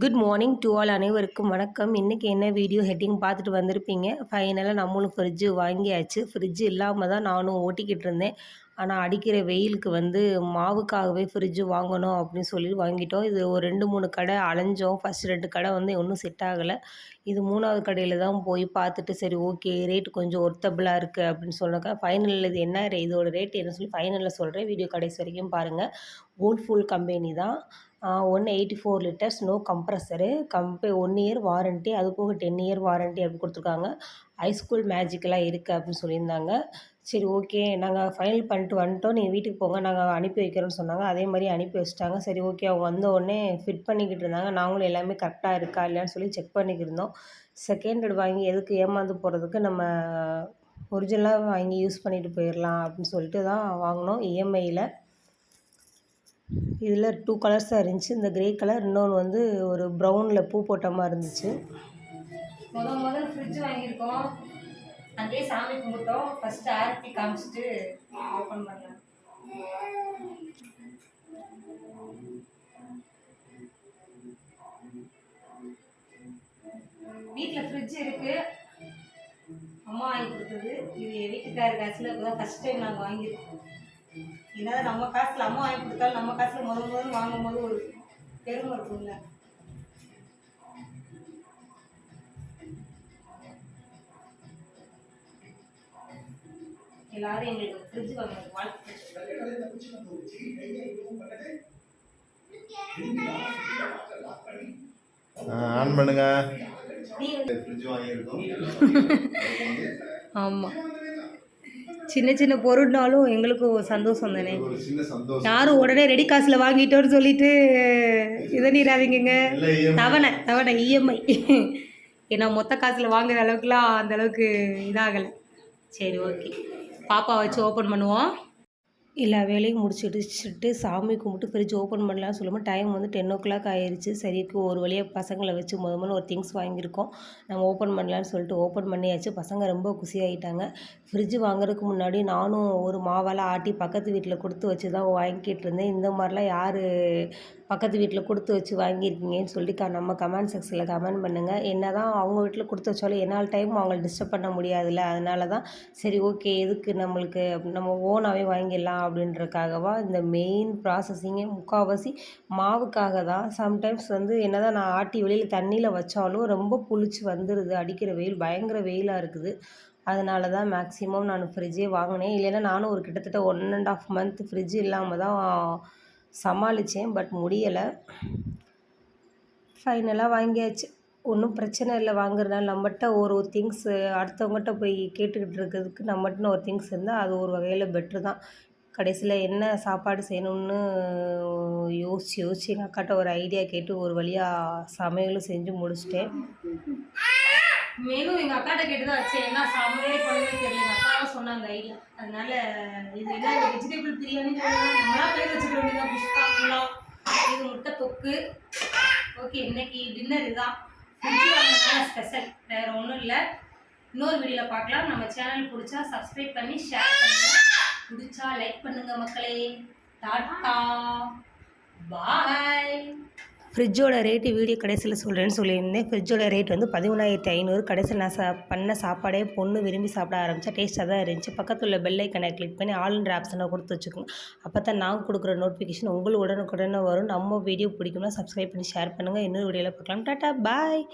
Good morning to all அனைவருக்கும் வணக்கம். இன்றைக்கி என்ன வீடியோ ஹெட்டிங் பார்த்துட்டு வந்திருப்பீங்க? ஃபைனலாக நம்மளும் ஃப்ரிட்ஜு வாங்கியாச்சு. ஃப்ரிட்ஜு இல்லாமல் தான் நானும் ஓட்டிக்கிட்டு இருந்தேன். ஆனால் அடிக்கிற வெயிலுக்கு வந்து மாவுக்காகவே ஃப்ரிட்ஜு வாங்கணும் அப்படின்னு சொல்லி வாங்கிட்டோம். இது ஒரு ரெண்டு மூணு கடை அலைஞ்சோம். ஃபஸ்ட் ரெண்டு கடை வந்து ஒன்றும் செட் ஆகலை. இது மூணாவது கடையில் தான் போய் பார்த்துட்டு சரி ஓகே ரேட் கொஞ்சம் ஒர்த்தபிளாக இருக்குது அப்படின்னு சொன்னாக்கா ஃபைனலில் இது என்ன இதோட ரேட் என்ன சொல்லி ஃபைனலில் சொல்கிறேன் வீடியோ கடைசி வரைக்கும் பாருங்கள் ஓல்ஃபுல் கம்பெனி தான். One eighty four litres no compressor கம்பெ one year warranty அது போக டென் இயர் வாரண்ட்டி அப்படி கொடுத்துருக்காங்க. ஹைஸ்கூல் மேஜிக்கெல்லாம் இருக்குது அப்படின்னு சொல்லியிருந்தாங்க. சரி ஓகே நாங்கள் ஃபைனல் பண்ணிட்டு வந்துட்டோம். நீங்கள் வீட்டுக்கு போங்க. நாங்கள் அனுப்பி வைக்கிறோன்னு சொன்னாங்க. அதே மாதிரி அனுப்பி வச்சிட்டாங்க. சரி ஓகே அவங்க வந்த உடனே ஃபிட் பண்ணிக்கிட்டு இருந்தாங்க. நாங்களும் எல்லாமே கரெக்டாக இருக்கா இல்லையான்னு சொல்லி செக் பண்ணிக்கிட்டு இருந்தோம். செகண்ட் ஹேண்ட் வாங்கி எதுக்கு ஏமாந்து போகிறதுக்கு நம்ம ஒரிஜினலாக வாங்கி யூஸ் பண்ணிட்டு போயிடலாம் அப்படின்னு சொல்லிட்டு தான் வாங்கினோம் இஎம்ஐயில் இதில் டூ கலர்ஸ் தான் இருந்துச்சு. இந்த கிரே கலர் இன்னொன்று வந்து ஒரு ப்ரௌனில் பூ போட்ட மாதிரி இருந்துச்சு. முதல் முதல் ஃப்ரிட்ஜ் வாங்கியிருக்கோம். அங்கேயே சாமி கும்பிட்டோம். ஃபஸ்ட்டு ஆர்த்தி காமிச்சிட்டு ஓப்பன் பண்ணலாம் வீட்டில் ஃப்ரிட்ஜ் இருக்கு. அம்மா வாங்கி கொடுத்தது. இது வீட்டுக்காரர் காசில் இப்போ தான் ஃபஸ்ட் டைம் நாங்கள் வாங்கியிருக்கோம். என்னதான் நம்ம காசில் அம்மா வாங்கி கொடுத்தாலும் நம்ம காசில் முதல் முதல் வாங்கும் போது ஒரு பெருமை இருக்கும்ல. எல்லாரும் எங்களுக்கு ஃப்ரிட்ஜ் வாங்க வாழ்த்து ஆன் பண்ணுங்க. நீங்க ஃப்ரிட்ஜ் வாங்கியிருக்கோம். ஆமாம் சின்ன சின்ன பொருள்னாலும் எங்களுக்கும் சந்தோஷம் தானே. யாரும் உடனே ரெடி காசில் வாங்கிட்டோன்னு சொல்லிட்டு இதை இல்லை EMI. தவணை தவணை இஎம்ஐ ஏன்னா மொத்த காசில் வாங்குற அளவுக்குலாம் அந்த அளவுக்கு இதாகலை. சரி ஓகே பாப்பா வச்சு ஓப்பன் பண்ணுவோம். எல்லா வேலையும் முடிச்சுட்டு சாமி கும்பிட்டு ஃப்ரிட்ஜ் ஓப்பன் பண்ணலான்னு சொல்லும்போது டைம் வந்து டென் ஓ கிளாக் ஆயிடுச்சு சரிக்கு ஒரு வழியாக பசங்களை வச்சு முத முதல்ல ஒரு திங்ஸ் வாங்கியிருக்கோம். நம்ம ஓப்பன் பண்ணலான்னு சொல்லிட்டு ஓப்பன் பண்ணியாச்சு. பசங்க ரொம்ப குசியாகிட்டாங்க ஃப்ரிட்ஜ் வாங்குறதுக்கு முன்னாடி நானும் ஒரு மாவெல்லாம் ஆட்டி பக்கத்து வீட்டில் கொடுத்து வச்சு தான் வாங்கிக்கிட்டு இருந்தேன். இந்த மாதிரிலாம் யார் பக்கத்து வீட்டில் கொடுத்து வச்சு வாங்கியிருக்கீங்கன்னு சொல்லி க நம்ம கமெண்ட் செக்ஷனில் கமெண்ட் பண்ணுங்கள் என்ன தான் அவங்க வீட்டில் கொடுத்து வச்சாலும் என்னால் டைம் அவங்கள டிஸ்டர்ப் பண்ண முடியாதுல்ல. அதனால தான் சரி ஓகே எதுக்கு நம்மளுக்கு நம்ம ஓனாகவே வாங்கிடலாம் அப்படின்றக்காகவா இந்த மெயின் ப்ராசஸிங்கே முக்கால்வாசி மாவுக்காக தான். சம்டைம்ஸ் வந்து என்ன தான் நான் ஆட்டி வெளியில் தண்ணியில் வச்சாலும் ரொம்ப புளிச்சு வந்துடுது அடிக்கிற வெயில் பயங்கர வெயிலாக இருக்குது. அதனால தான் மேக்ஸிமம் நான் ஃப்ரிட்ஜே வாங்கினேன். இல்லைன்னா நானும் ஒரு கிட்டத்தட்ட one and half month fridge இல்லாமல் தான் சமாளித்தேன் பட் முடியலை. ஃபைனலாக வாங்கியாச்சு. ஒன்றும் பிரச்சனை இல்லை வாங்குறதுனால நம்மகிட்ட ஒரு ஒரு திங்ஸு அடுத்தவங்ககிட்ட போய் கேட்டுக்கிட்டு இருக்கிறதுக்கு நம்மகிட்ட ஒரு திங்ஸ் இருந்தால் அது ஒரு வகையில் பெட்ரு தான். கடைசியில் என்ன சாப்பாடு செய்யணும்னு யோசிச்சு யோசிச்சு எங்கள் அக்காட்ட ஒரு ஐடியா கேட்டு ஒரு வழியாக சமையலும் செஞ்சு முடிச்சிட்டேன். அக்காட்ட கேட்டு தான் என்ன சமையல் பண்ணவே தெரியல. சொன்னாங்க ஐடியா அதனால இது என்ன வெஜிடபிள் பிரியாணி தொக்கு ஓகே இன்னைக்கு டின்னர் இதுதான். ஸ்பெஷல் வேற ஒன்றும் இல்லை. இன்னொரு வீடியோவில் பார்க்கலாம். நம்ம சேனல் பிடிச்சா சப்ஸ்கிரைப் பண்ணி ஷேர் பண்ணுங்க. பிடிச்சா லைக் பண்ணுங்க மக்களே. டாட்டா. பாய் ஃப்ரிட்ஜோட ரேட்டு வீடியோ கடைசியில் சொல்கிறேன்னு சொல்லியிருந்தேன். ஃப்ரிட்ஜோட ரேட் வந்து பதிமூணாயிரத்தி ஐநூறு. கடைசியில் நான் சா பண்ண சாப்பாடே பொண்ணு விரும்பி சாப்பிட ஆரம்பித்தா டேஸ்ட்டாக தான் இருந்துச்சு. பக்கத்தில் உள்ள பெல்லைக்கனை கிளிக் பண்ணி ஆல்ன்ற ஆப்ஷனை கொடுத்து வச்சுக்கோங்க அப்போ தான் நான் கொடுக்குற நோட்டிஃபிகேஷன் உங்களுக்கு உடனுக்குடனே வரும். நம்ம வீடியோ பிடிக்கும்னா சப்ஸ்கிரைப் பண்ணி ஷேர் பண்ணுங்கள் இன்னொரு வீடியோவில் பார்க்கலாம். டாட்டா பாய்